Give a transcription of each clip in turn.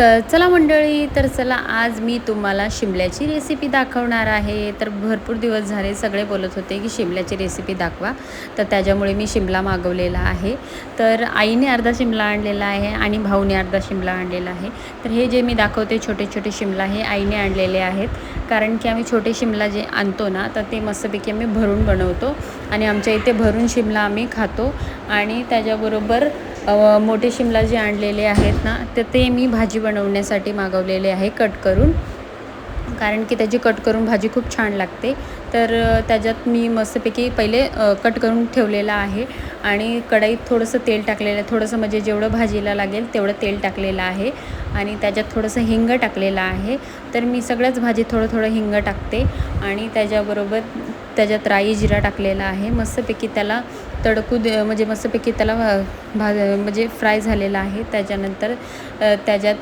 तर चला मंडळी तर चला आज मी तुम्हाला शिमल्याची रेसिपी दाखवणार आहे. तर भरपूर दिवस झाले सगळे बोलत होते की शिमल्याची रेसिपी दाखवा. तर त्याच्यामुळे मी शिमला मागवलेला आहे. तर आईने अर्धा शिमला आणलेला आहे आणि भाऊने अर्धा शिमला आणलेला आहे. तर हे जे मी दाखवते छोटे छोटे शिमला हे आईने आणलेले आहेत. कारण की आम्ही छोटे शिमला जे आणतो ना तर ते मस्तपैकी आम्ही भरून बनवतो. आणि आमच्या इथे भरून शिमला आम्ही खातो. आणि त्याच्याबरोबर मोठे शिमला जे आणलेले आहेत ना तर ते मी भाजी बनवण्यासाठी मागवलेले आहे कट करून. कारण की त्याची कट करून भाजी खूप छान लागते. तर त्याच्यात मी मस्तपैकी पहिले कट करून ठेवलेलं आहे. आणि कढईत थोडंसं तेल टाकलेलं आहे थोडंसं म्हणजे जेवढं भाजीला लागेल तेवढं तेल टाकलेलं आहे. आणि त्याच्यात थोडंसं हिंग टाकलेलं आहे. तर मी सगळ्याच भाजी थोडं थोडं हिंग टाकते. आणि त्याच्याबरोबर त्याच्यात राई जिरा टाकलेला आहे. मस्तपैकी त्याला तडकू दे म्हणजे मस्तपैकी त्याला भा भाज म्हणजे फ्राय झालेला आहे. त्याच्यानंतर त्याच्यात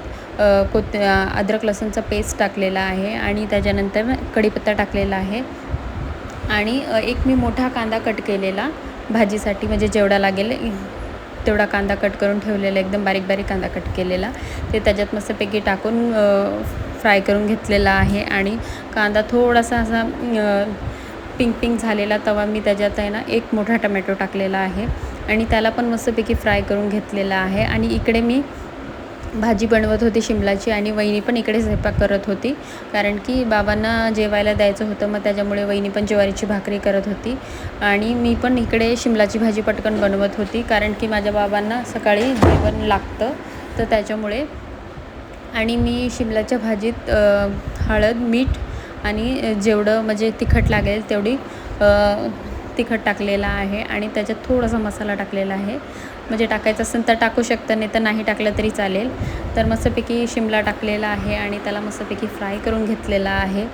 कोत अद्रक लसूणचा पेस्ट टाकलेला आहे आणि त्याच्यानंतर कढीपत्ता टाकलेला आहे. आणि एक मी मोठा कांदा कट केलेला भाजीसाठी म्हणजे जेवढा लागेल तेवढा कांदा कट करून ठेवलेला एकदम बारीक बारीक कांदा कट केलेला. ते त्याच्यात मस्तपैकी टाकून फ्राय करून घेतलेला आहे. आणि कांदा थोडासा असा पिंक पिंक झालेला तवा मी त्याच्यात आहे ना एक मोठा टमॅटो टाकलेला आहे. आणि त्याला पण मस्तपैकी फ्राय करून घेतलेला आहे. आणि इकडे मी भाजी बनवत होती शिमलाची आणि वहिनी पण इकडे स्वयंपाक करत होती. कारण की बाबांना जेवायला द्यायचं होतं मग त्याच्यामुळे वहिनी पण ज्वारीची भाकरी करत होती. आणि मी पण इकडे शिमलाची भाजी पटकन बनवत होती. कारण की माझ्या बाबांना सकाळी जेवण लागतं तर त्याच्यामुळे. आणि मी शिमलाच्या भाजीत हळद मीठ आणि जेवढं म्हणजे तिखट लागेल तेवढी तिखट टाकलेलं आहे आणि त्याच्यात थोडासा मसाला टाकलेला आहे. म्हणजे टाकायचं असेल तर टाकू शकतं नाही तर नाही टाकलं तरी चालेल. तर मस्तपैकी शिमला टाकलेला आहे आणि त्याला मस्तपैकी फ्राय करून घेतलेला आहे.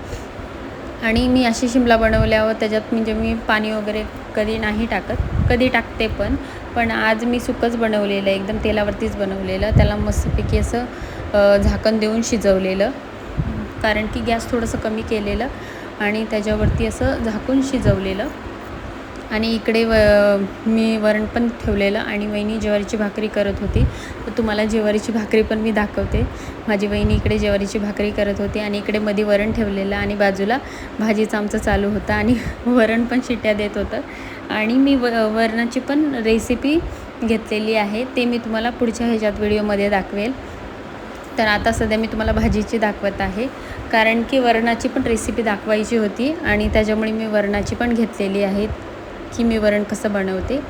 आणि मी अशी शिमला बनवल्यावर त्याच्यात म्हणजे मी पाणी वगैरे कधी नाही टाकत कधी टाकते पण. पण आज मी सुकंच बनवलेलं आहे एकदम तेलावरतीच बनवलेलं. त्याला मस्तपैकी असं झाकण देऊन शिजवलेलं. कारण की गॅस थोडंसं कमी केलेलं आणि त्याच्यावरती असं झाकून शिजवलेलं. आणि इकडे व मी वरण पण ठेवलेलं आणि वहिनी ज्वारीची भाकरी करत होती. तर तुम्हाला ज्वारीची भाकरी पण मी दाखवते. माझी वहिनी इकडे ज्वारीची भाकरी करत होती आणि इकडे मध्ये वरण ठेवलेलं आणि बाजूला भाजीचा आमचं चालू होतं आणि वरण पण शिट्ट्या देत होतं. आणि मी व वरणाची पण रेसिपी घेतलेली आहे. ते मी तुम्हाला पुढच्या ह्याच्यात व्हिडिओमध्ये दाखवेल. तर आता सध्या मी तुम्हाला भाजीची दाखवत आहे. कारण की वरणाची पण रेसिपी दाखवायची होती आणि त्याच्यामुळे मी वरणाची पण घेतलेली आहे की मी वरण कसं बनवते.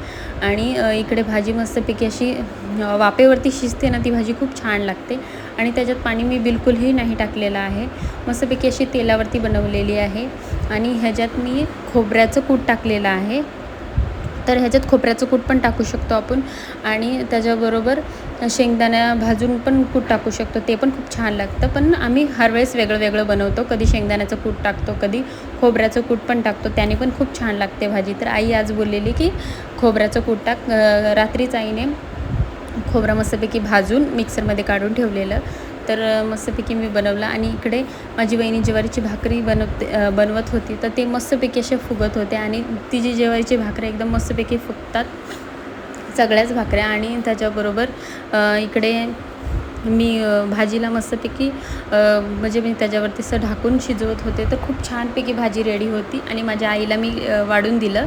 आणि इकडे भाजी मस्तपैकी अशी वापेवरती वाफेवरती शिजते ना ती भाजी खूप छान लागते. आणि त्याच्यात पाणी मी बिलकुलही नाही टाकलेलं आहे. मस्तपैकी अशी तेलावरती बनवलेली आहे. आणि ह्याच्यात मी खोबऱ्याचं कूट टाकलेलं आहे. तर ह्याच्यात खोबऱ्याचं कूट पण टाकू शकतो आपण. आणि त्याच्याबरोबर शेंगदाण्या भाजून पण कूट टाकू शकतो. ते पण खूप छान लागतं. पण आम्ही हर वेळेस वेगळं वेगळं बनवतो. कधी शेंगदाण्याचं कूट टाकतो कधी खोबऱ्याचं कूट पण टाकतो. त्याने पण खूप छान लागते भाजी. तर आई आज बोललेली की खोबऱ्याचं कूट टाक. रात्रीच आईने खोबरा मस्तपैकी भाजून मिक्सरमध्ये काढून ठेवलेलं. तर मस्तपैकी मी बनवलं आणि इकडे माझी बहिणी ज्वारीची भाकरी बनवते बनवत होती. तर ते मस्तपैकी असे फुगत होते आणि तिची ज्वारीची भाकरी एकदम मस्तपैकी फुगतात सगळ्याच भाकऱ्या आणि त्याच्याबरोबर इकडे मी भाजीला मस्तपैकी म्हणजे मी त्याच्यावरती असं ढाकून शिजवत होते. तर खूप छानपैकी भाजी रेडी होती आणि माझ्या आईला मी वाढून दिलं.